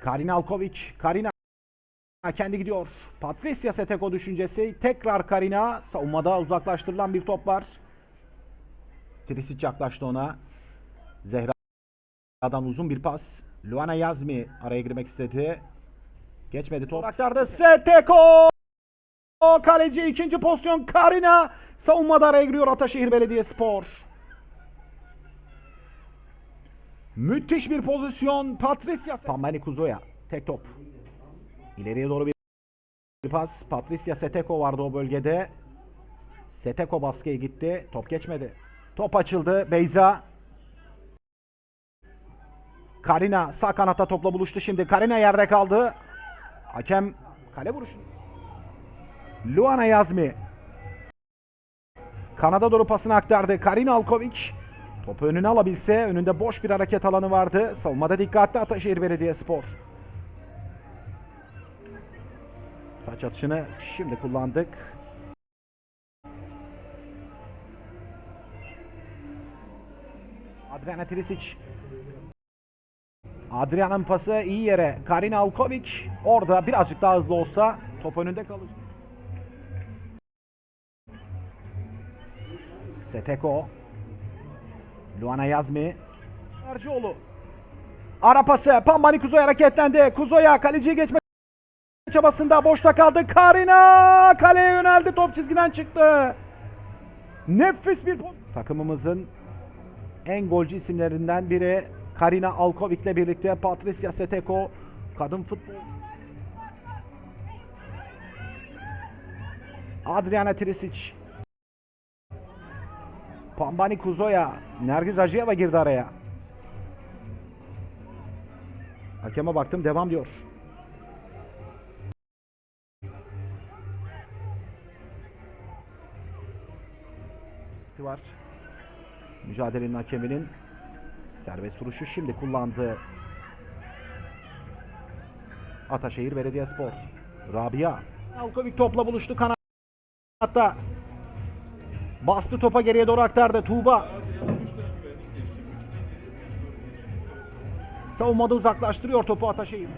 Karina Alkovic. Karina kendi gidiyor. Patricia Seteko düşüncesi. Tekrar Karina. Savunmada uzaklaştırılan bir top var. Trisic yaklaştı ona. Zehra'dan uzun bir pas. Luana Yazmi araya girmek istedi. Geçmedi top. Aktardı Seteko. Kaleci ikinci pozisyon Karina. Savunmada araya giriyor Ataşehir Belediyespor. Müthiş bir pozisyon. Patricia Pambani Kuzoya. Tek top. İleriye doğru bir pas. Patricia Seteko vardı o bölgede. Seteko baskıya gitti. Top geçmedi. Top açıldı. Beyza. Karina sağ kanatta topla buluştu şimdi. Karina yerde kaldı. Hakem kale vuruşu. Luana Yazmi. Kanada doğru pasını aktardı. Karina Alkovic. Topu önüne alabilse önünde boş bir hareket alanı vardı. Savunmada dikkatli Ataşehir Belediyespor. Taç atışını şimdi kullandık. Adriana Trisic. Adrian'ın pası iyi yere. Karina Alkovic orada birazcık daha hızlı olsa top önünde kalacak. Seteko. Luana Yazmi. Ercioğlu. Ara pası. Pambani Kuzoy hareketlendi. Kuzoya kaleciyi geçme çabasında boşta kaldı. Karina kaleye yöneldi. Top çizgiden çıktı. Nefis bir takımımızın en golcü isimlerinden biri Karina Alkovic ile birlikte Patricia Seteko kadın futbol Adriana Trisic Pambani Kuzoya Nergiz Acıyeva girdi araya Hakeme baktım devam diyor var. Mücadelenin hakeminin serbest vuruşu şimdi kullandı. Ataşehir Belediyespor. Rabia. Alkovic topla buluştu kanatta. Bastı topa geriye doğru aktardı. Tuğba. Savunmada uzaklaştırıyor topu Ataşehir.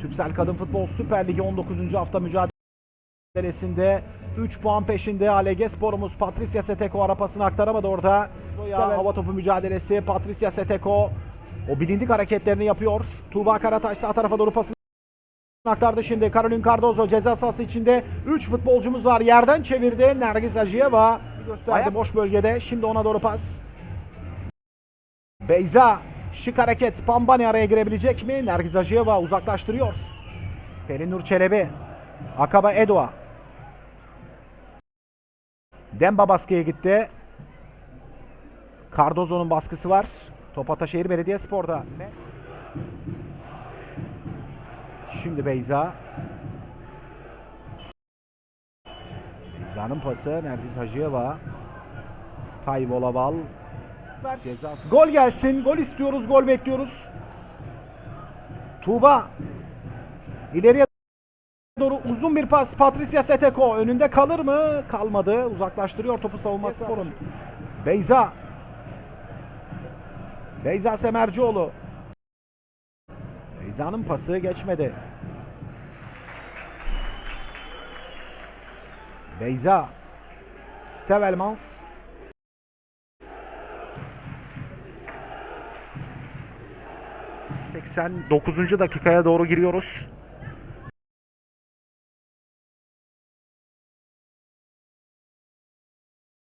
Türksel Kadın Futbol Süper Ligi 19. hafta mücadelesinde 3 puan peşinde ALG sporumuz Patricia Seteko arapasını aktaramadı orada. Ya, hava topu mücadelesi Patricia Seteko o bilindik hareketlerini yapıyor. Tuğba Karataş sağ tarafa doğru pasını aktardı şimdi. Karolin Cardozo ceza sahası içinde 3 futbolcumuz var. Yerden çevirdi. Nergis Acıyeva gösterdi boş bölgede. Şimdi ona doğru pas. Beyza şık hareket. Pambani araya girebilecek mi? Nergis Acıyeva uzaklaştırıyor. Pelinur Çelebi. Akaba Edoa. Demba baskıya gitti. Cardozo'nun baskısı var. Top Ataşehir Belediyespor'da. Şimdi Beyza. Beyza'nın pası Nergis Hacıyeva. Tayvola Bal. Ceza. Gol gelsin. Gol istiyoruz. Gol bekliyoruz. Tuğba. İleriye doğru uzun bir pas. Patricia Seteko önünde kalır mı? Kalmadı. Uzaklaştırıyor topu savunması sporun. Beyza. Beyza Semercioğlu. Beyza'nın pası geçmedi. Beyza. Stevelmans. ...89. dakikaya doğru giriyoruz.